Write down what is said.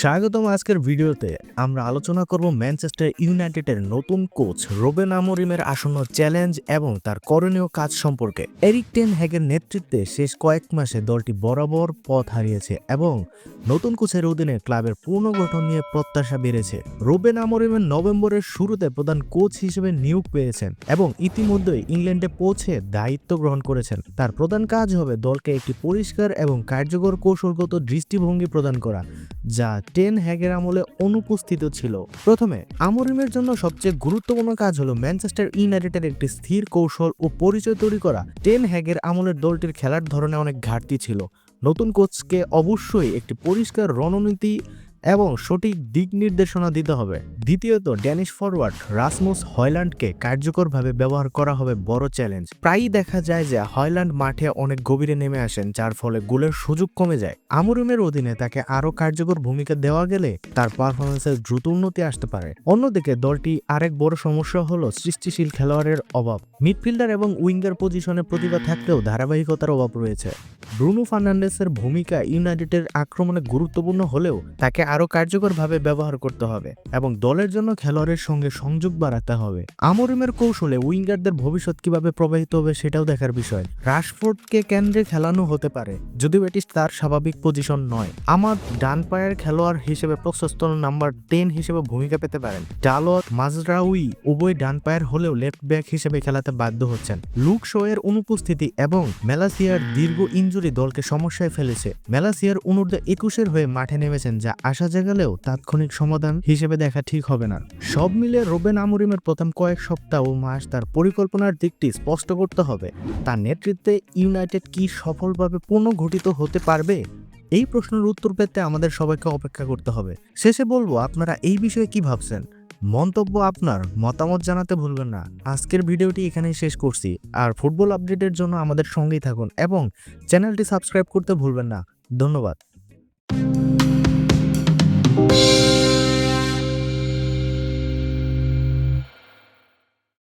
স্বাগতম আজকের ভিডিওতে আমরা আলোচনা করব ম্যানচেস্টার ইউনাইটেডের নতুন কোচ রোবেন আমরিমের আসন্ন চ্যালেঞ্জ এবং তার করণীয় কাজ সম্পর্কে। এরিক টেন হ্যাগের নেতৃত্বে শেষ কয়েক মাসে দলটি বরাবর পথ হারিয়েছে এবং নতুন কোচের অধীনে ক্লাবের পুনর্গঠন নিয়ে প্রত্যাশা বেড়েছে। রোবেন আমরিমের নভেম্বরের শুরুতে প্রধান কোচ হিসেবে নিয়োগ পেয়েছেন এবং ইতিমধ্যেই ইংল্যান্ডে পৌঁছে দায়িত্ব গ্রহণ করেছেন। তার প্রধান কাজ হবে দলকে একটি পরিষ্কার এবং কার্যকর কৌশলগত দৃষ্টিভঙ্গি প্রদান করা, যা টেন হ্যাগের আমলে অনুপস্থিত ছিল। প্রথমে, আমরিমের জন্য সবচেয়ে গুরুত্বপূর্ণ কাজ হলো ম্যানচেস্টার ইউনাইটেডের একটি স্থির কৌশল ও পরিচয় তৈরি করা। টেন হ্যাগের আমলের দলটির খেলার ধরনে অনেক ঘাটতি ছিল। নতুন কোচকে অবশ্যই একটি পরিষ্কার রণনীতি এবং সঠিক দিক নির্দেশনা দিতে হবে। দ্বিতীয়ত, ড্যানিশ ফরওয়ার্ড রাসমুস হয়ল্যান্ডকে কার্যকরভাবে ব্যবহার করা হবে বড় চ্যালেঞ্জ। প্রায়ই দেখা যায় যে হয়ল্যান্ড মাঠে অনেক গভীরে নেমে আসেন, যার ফলে গোলের সুযোগ কমে যায়। আমরুমের অধীনে তাকে আরও কার্যকর ভূমিকা দেওয়া গেলে তার পারফরমেন্সের দ্রুত উন্নতি আসতে পারে। অন্যদিকে, দলটি আরেক বড় সমস্যা হলো সৃষ্টিশীল খেলোয়াড়ের অভাব। মিডফিল্ডার এবং উইঙ্গার পজিশনে প্রতিভা থাকলেও ধারাবাহিকতার অভাব রয়েছে। ব্রুনো ফার্নান্ডেসের ভূমিকা ইউনাইটেডের আক্রমণে গুরুত্বপূর্ণ হলেও তাকে আরও কার্যকরভাবে ব্যবহার করতে হবে এবং দলের জন্য খেলোয়াড়ের সঙ্গে সংযোগ বাড়াতে হবে। আমরিমের কৌশলে উইঙ্গারদের ভবিষ্যৎ কীভাবে প্রবাহিত হবে সেটাও দেখার বিষয়। রাশফোর্ডকে কেন্দ্রে খেলানো হতে পারে, যদিও এটি তার স্বাভাবিক পজিশন নয়। আমার ডান পায়ের খেলোয়াড় হিসেবে প্রশস্ত নাম্বার টেন হিসেবে ভূমিকা পেতে পারেন। ডালত মাজরাউই উভয় ডান পায়ের হলেও লেফট ব্যাক হিসেবে খেলাতে বাধ্য হচ্ছেন। লুক শো এর অনুপস্থিতি এবং মেলাসিয়ার দীর্ঘ ইনজুরি দলকে সমস্যায় ফেলেছে। মেলাসিয়ার অনুর্ধে একুশের হয়ে মাঠে নেমেছেন যা আশা জাগালেও তাৎক্ষণিক সমাধান হিসেবে দেখা ঠিক হবে না। সব মিলে রোবেন আমরিমের প্রথম কয়েক সপ্তাহ ও মাস তার পরিকল্পনার দিকটি স্পষ্ট করতে হবে। তার নেতৃত্বে ইউনাইটেড কি সফলভাবে পুনর্গঠিত হতে পারবে? এই প্রশ্নের উত্তর পেতে আমাদের সবাইকে অপেক্ষা করতে হবে। শেষে বলব, আপনারা এই বিষয়ে কি ভাবছেন? মন্তব্য আপনার মতামত জানাতে ভুলবেন না। আজকের ভিডিওটি এখানেই শেষ করছি। আর ফুটবল আপডেটের জন্য আমাদের সঙ্গেই থাকুন এবং চ্যানেলটি সাবস্ক্রাইব করতে ভুলবেন না। ধন্যবাদ।